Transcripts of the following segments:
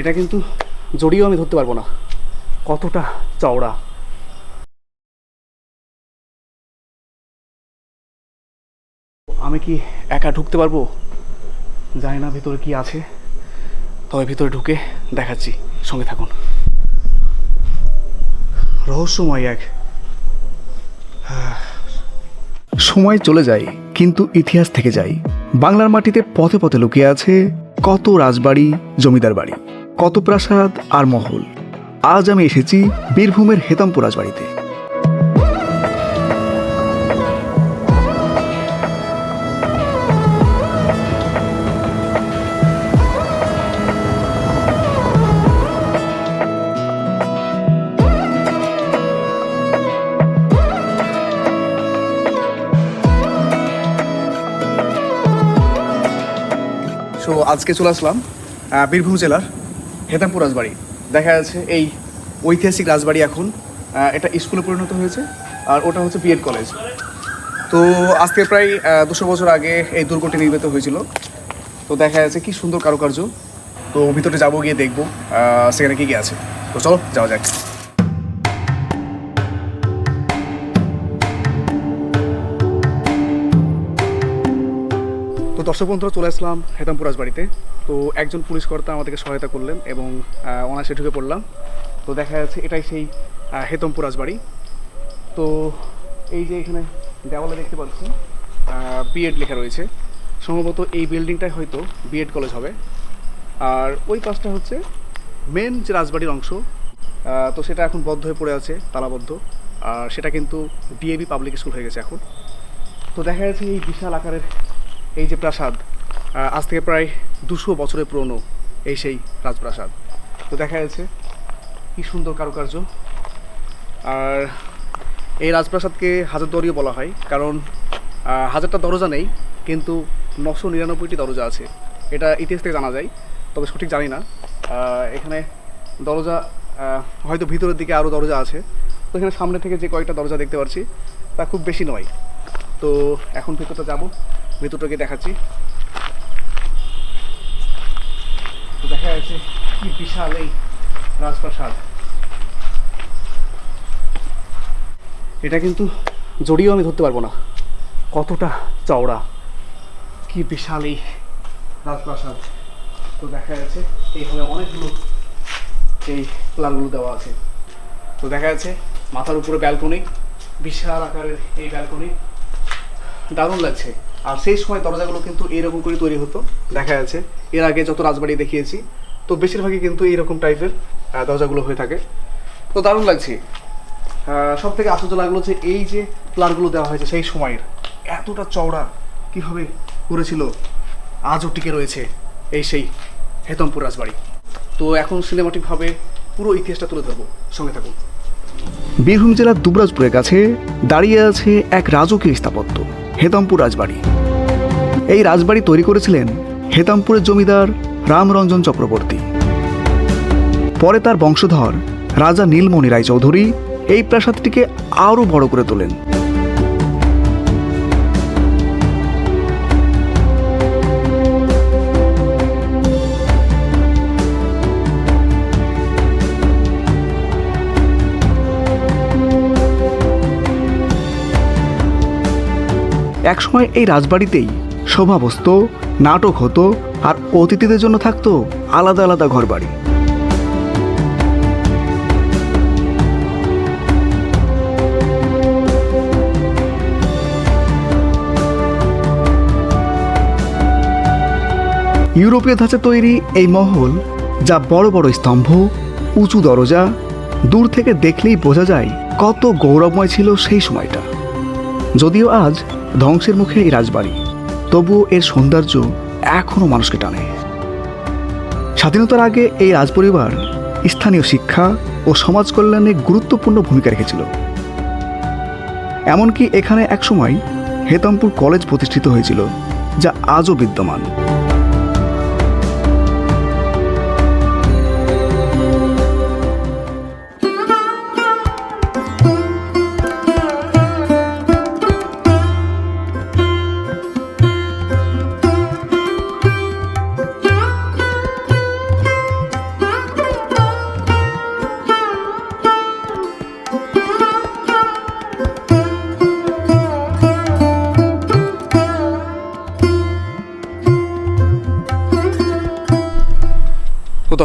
এটা কিন্তু জড়িয়েও আমি ধরতে পারব না। কতটা চওড়া। আমি কি একা ঢুকতে পারব? জানি না ভিতরে কি আছে। তবে ভিতরে ঢুকে দেখাচ্ছি। সঙ্গে থাকুন। রহস্যময় এক। সময় চলে যায়, কিন্তু ইতিহাস থেকে যায়। বাংলার মাটিতে পথে পথে লুকিয়ে আছে কত রাজবাড়ি, জমিদার বাড়ি। কত প্রাসাদ আর মহল। আজ আমি এসেছি বীরভূমের হেতমপুর রাজবাড়িতে। সো আজকে চলে আসলাম বীরভূম জেলার হেতামপুর রাজবাড়ি দেখা যাচ্ছে এই ঐতিহাসিক রাজবাড়ি এখন এটা স্কুলে পরিণত হয়েছে, আর ওটা হচ্ছে বিএড কলেজ তো আজকে প্রায় দুশো বছর আগে এই দুর্গটি নির্মিত হয়েছিল। তো দেখা যাচ্ছে কি সুন্দর কারুকার্য। তো ভিতরে যাব গিয়ে দেখব সেখানে কি কি আছে। তো চলো, যাওয়া যাক। তো দর্শক বন্ধুরা, চলে আসলাম হেতামপুর রাজবাড়িতে। তো একজন পুলিশ কর্তা আমাদেরকে সহায়তা করলেন এবং অনায়াসে ঢুকে পড়লাম। তো দেখা যাচ্ছে এটাই সেই হেতমপুর রাজবাড়ি। তো এই যে এখানে দেওয়ালে দেখতে পাচ্ছি বিএড লেখা রয়েছে। সম্ভবত এই বিল্ডিংটাই হয়তো বিএড কলেজ হবে। আর ওই পাশটা হচ্ছে মেন যে রাজবাড়ির অংশ তো সেটা এখন বদ্ধ হয়ে পড়ে আছে, তালাবদ্ধ। আর সেটা কিন্তু ডিএবি পাবলিক স্কুল হয়ে গেছে এখন। তো দেখা যাচ্ছে এই বিশাল আকারের এই যে প্রাসাদ আজ থেকে প্রায় দুশো বছরের পুরনো এই সেই রাজপ্রাসাদ। তো দেখা যাচ্ছে কি সুন্দর কারুকার্য। আর এই রাজপ্রাসাদকে হাজারদুয়ারিও বলা হয়, কারণ হাজারটা দরজা নেই, কিন্তু নশো নিরানব্বইটি দরজা আছে। এটা ইতিহাস থেকে জানা যায়, তবে সঠিক জানি না। এখানে দরজা হয়তো ভিতরের দিকে আরও দরজা আছে। তো এখানে সামনে থেকে যে কয়েকটা দরজা দেখতে পাচ্ছি, তা খুব বেশি নয়। তো এখন ভিতরটা যাব। ভিতরটাকে দেখাচ্ছি। দেখা যাচ্ছে কি বিশাল এই রাজপ্রাসাদ। এটা কিন্তু জড়িয়েও আমি ধরতে পারব না। কতটা চওড়া। কি বিশাল এই রাজপ্রাসাদ। তো দেখা যাচ্ছে এইভাবে অনেকগুলো এই প্লানগুলো দেওয়া আছে। তো দেখা যাচ্ছে মাথার উপরে ব্যালকনি, বিশাল আকারের এই ব্যালকনি। দারুণ লাগছে। আর সেই সময় দরজাগুলো কিন্তু এইরকম করে তৈরি হতো, দেখা যাচ্ছে। এর আগে যত রাজবাড়ি দেখিয়েছি, তো বেশিরভাগই কিন্তু এইরকম টাইপের দরজাগুলো হয়ে থাকে। তো দারুণ লাগছে। সব থেকে আশ্চর্য লাগল যে এই যে প্লারগুলো দেওয়া হয়েছে সেই সময়ের, এতটা চওড়া কীভাবে করেছিল, আজও টিকে রয়েছে এই সেই হেতমপুর রাজবাড়ি। তো এখন সিনেমাটিকভাবে পুরো ইতিহাসটা তুলে ধরবো। সঙ্গে থাকুন। বীরভূম জেলার দুবরাজপুরের কাছে দাঁড়িয়ে আছে এক রাজকীয় স্থাপত্য। হেতমপুর রাজবাড়ি। এই রাজবাড়ি তৈরি করেছিলেন হেতামপুরের জমিদার রামরঞ্জন চক্রবর্তী। পরে তার বংশধর রাজা নীলমণি রায়চৌধুরী এই প্রাসাদটিকে আরও বড় করে তোলেন। একসময় এই রাজবাড়িতেই শোভা বসতো, নাটক হতো আর অতিথিদের জন্য থাকতো আলাদা আলাদা ঘরবাড়ি। ইউরোপীয় ধাঁচে তৈরি এই মহল, যা বড় বড় স্তম্ভ, উঁচু দরজা, দূর থেকে দেখলেই বোঝা যায় কত গৌরবময় ছিল সেই সময়টা। যদিও আজ ধ্বংসের মুখে এই রাজবাড়ি। তবুও এর সৌন্দর্য এখনও মানুষকে টানে। স্বাধীনতার আগে এই রাজপরিবার স্থানীয় শিক্ষা ও সমাজ কল্যাণে গুরুত্বপূর্ণ ভূমিকা রেখেছিল। এমনকি এখানে একসময় হেতামপুর কলেজ প্রতিষ্ঠিত হয়েছিল, যা আজও বিদ্যমান।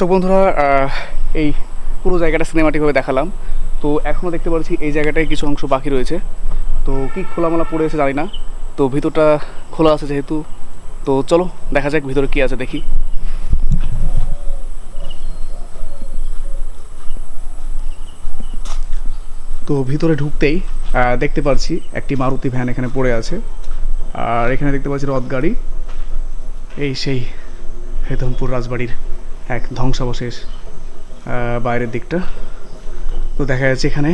দর্শক বন্ধুরা এই পুরো জায়গাটা সিনেমাটিকভাবে দেখালাম। তো এখনও দেখতে পাচ্ছি এই জায়গাটায় কিছু অংশ বাকি রয়েছে। তো কি খোলামেলা পড়ে আছে জানি না। তো ভিতরটা খোলা আছে যেহেতু। তো চলো, দেখা যাক ভিতরে কি আছে দেখি। তো ভিতরে ঢুকতেই দেখতে পাচ্ছি একটি মারুতি ভ্যান এখানে পড়ে আছে। আর এখানে দেখতে পাচ্ছি রথ গাড়ি। এই সেই হেতমপুর রাজবাড়ির এক ধ্বংসাবশেষ বাইরের দিকটা। তো দেখা যাচ্ছে এখানে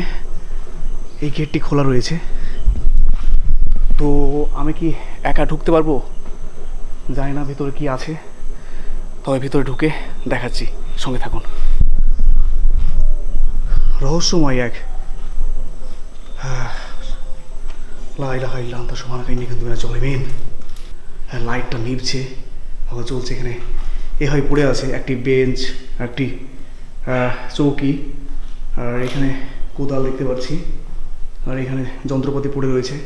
এই গেটটি খোলা রয়েছে। তো আমি কি একা ঢুকতে পারব? জানি না ভিতরে কি আছে। তবে ভিতরে ঢুকে দেখাচ্ছি। সঙ্গে থাকুন। রহস্যময় এক লা ইলাহা ইল্লা আনতা সুবহানাকা, ইন্নী কুনতু মিনাজ হ্যাঁ লাইটটা নিভছে আবার চলছে এখানে। এ হয় পড়ে আছে একটি বেঞ্চ একটি চৌকি আর এখানে কোদাল দেখতে পাচ্ছি আর এখানে যন্ত্রপাতি পড়ে রয়েছে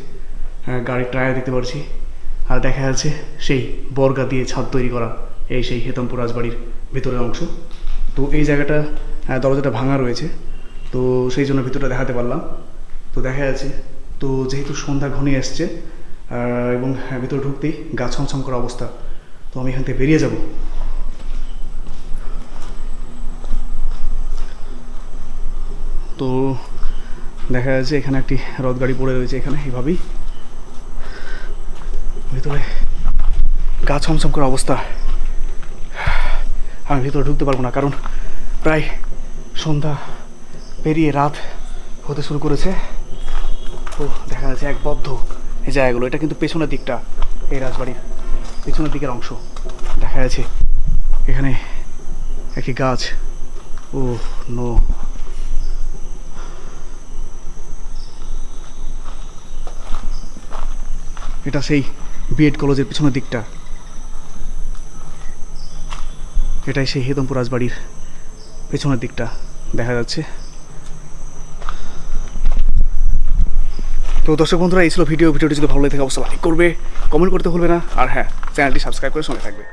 গাড়ির টায়ার দেখতে পাচ্ছি আর দেখা যাচ্ছে সেই বর্গা দিয়ে ছাদ তৈরি করা এই সেই হেতমপুর রাজবাড়ির ভেতরের অংশ। তো এই জায়গাটা দরজাটা ভাঙা রয়েছে তো সেই জন্য ভিতরটা দেখাতে পারলাম। তো দেখা যাচ্ছে তো যেহেতু সন্ধ্যা ঘনিয়ে আহ, এবং হ্যাঁ, ভিতরে ঢুকতেই গা ছমছম করা অবস্থা তো আমি এখান থেকে বেরিয়ে যাব। তো দেখা যাচ্ছে এখানে একটি রথ গাড়ি পড়ে রয়েছে এখানে এভাবেই ভিতরে গা ছমছম করা অবস্থা। আমি ভিতরে ঢুকতে পারব না, কারণ প্রায় সন্ধ্যা পেরিয়ে রাত হতে শুরু করেছে। তো দেখা যাচ্ছে এক বদ্ধ এই জায়গাগুলো, এটা কিন্তু পেছনের দিকটা, এই রাজবাড়ির পেছনের দিকের অংশ। দেখা যাচ্ছে এখানে একটি গাছ। Oh, no. এটা সেই বিএড কলেজের পিছনের দিকটা। এটাই সেই হেদমপুর রাজবাড়ির পেছনের দিকটা, দেখা যাচ্ছে। তো দর্শক বন্ধুরা, এই ছিল ভিডিও। ভিডিওটি যদি ভালো লাগে থাকে, অবশ্যই লাইক করবে কমেন্ট করতে ভুলবে না। আর হ্যাঁ চ্যানেলটি সাবস্ক্রাইব করে সঙ্গে থাকবে।